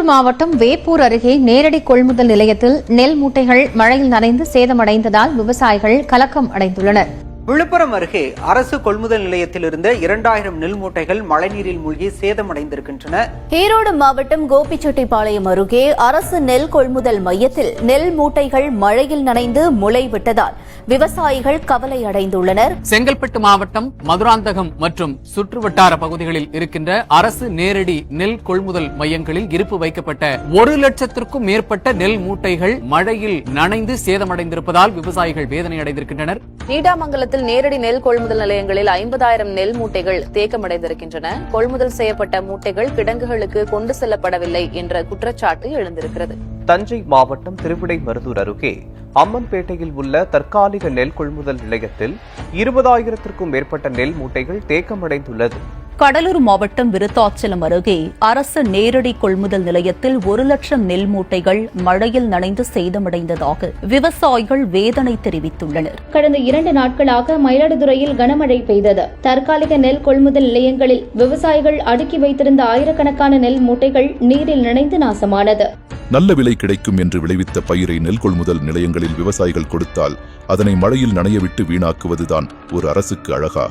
கடலூர் மாவட்டம் வேப்பூர் அருகே நேரடி கொள்முதல் நிலையத்தில் நெல் மூட்டைகள் மழையில் நனைந்து சேதமடைந்ததால் விவசாயிகள் கலக்கம் அடைந்துள்ளனர். விழுப்புரம் அருகே அரசு கொள்முதல் நிலையத்தில் இருந்த இரண்டாயிரம் நெல் மூட்டைகள் மழைநீரில் மூழ்கி சேதமடைந்திருக்கின்றன. ஈரோடு மாவட்டம் கோபிச்செட்டிப்பாளையம் அருகே அரசு நெல் கொள்முதல் மையத்தில் நெல் மூட்டைகள் மழையில் நனைந்து முளை விட்டதால் விவசாயிகள் கவலை அடைந்துள்ளனர். செங்கல்பட்டு மாவட்டம் மதுராந்தகம் மற்றும் சுற்றுவட்டார பகுதிகளில் இருக்கின்ற அரசு நேரடி நெல் கொள்முதல் மையங்களில் இருப்பு வைக்கப்பட்ட ஒரு லட்சத்திற்கும் மேற்பட்ட நெல் மூட்டைகள் மழையில் நனைந்து சேதமடைந்திருப்பதால் விவசாயிகள் வேதனை அடைந்திருக்கின்றனர் நீடாமங்கலத்தில் நேரடி நெல் கொள்முதல் நிலையங்களில் ஐம்பதாயிரம் நெல் மூட்டைகள் தேக்கமடைந்திருக்கின்றன. கொள்முதல் செய்யப்பட்ட மூட்டைகள் கிடங்குகளுக்கு கொண்டு செல்லப்படவில்லை என்ற குற்றச்சாட்டு எழுந்திருக்கிறது. தஞ்சை மாவட்டம் திருவிடைமருதூர் அருகே அம்மன்பேட்டையில் உள்ள தற்காலிக நெல் கொள்முதல் நிலையத்தில் இருபதாயிரத்திற்கும் மேற்பட்ட நெல் மூட்டைகள் தேக்கமடைந்துள்ளது. கடலூர் மாவட்டம் விருத்தாச்சலம் அருகே அரசு நேரடி கொள்முதல் நிலையத்தில் ஒரு லட்சம் நெல் மூட்டைகள் மழையில் நனைந்து சேதமடைந்ததாக விவசாயிகள் வேதனை தெரிவித்துள்ளனர். கடந்த இரண்டு நாட்களாக மயிலாடுதுறையில் கனமழை பெய்தது. தற்காலிக நெல் கொள்முதல் நிலையங்களில் விவசாயிகள் அடுக்கி வைத்திருந்த ஆயிரக்கணக்கான நெல் மூட்டைகள் நீரில் நனைந்து நாசமானது. நல்ல விலை கிடைக்கும் என்று விளைவித்த பயிரை நெல் கொள்முதல் நிலையங்களில் விவசாயிகள் கொடுத்தால் அதனை மழையில் நனையவிட்டு வீணாக்குவதுதான் ஒரு அரசுக்கு அழகா.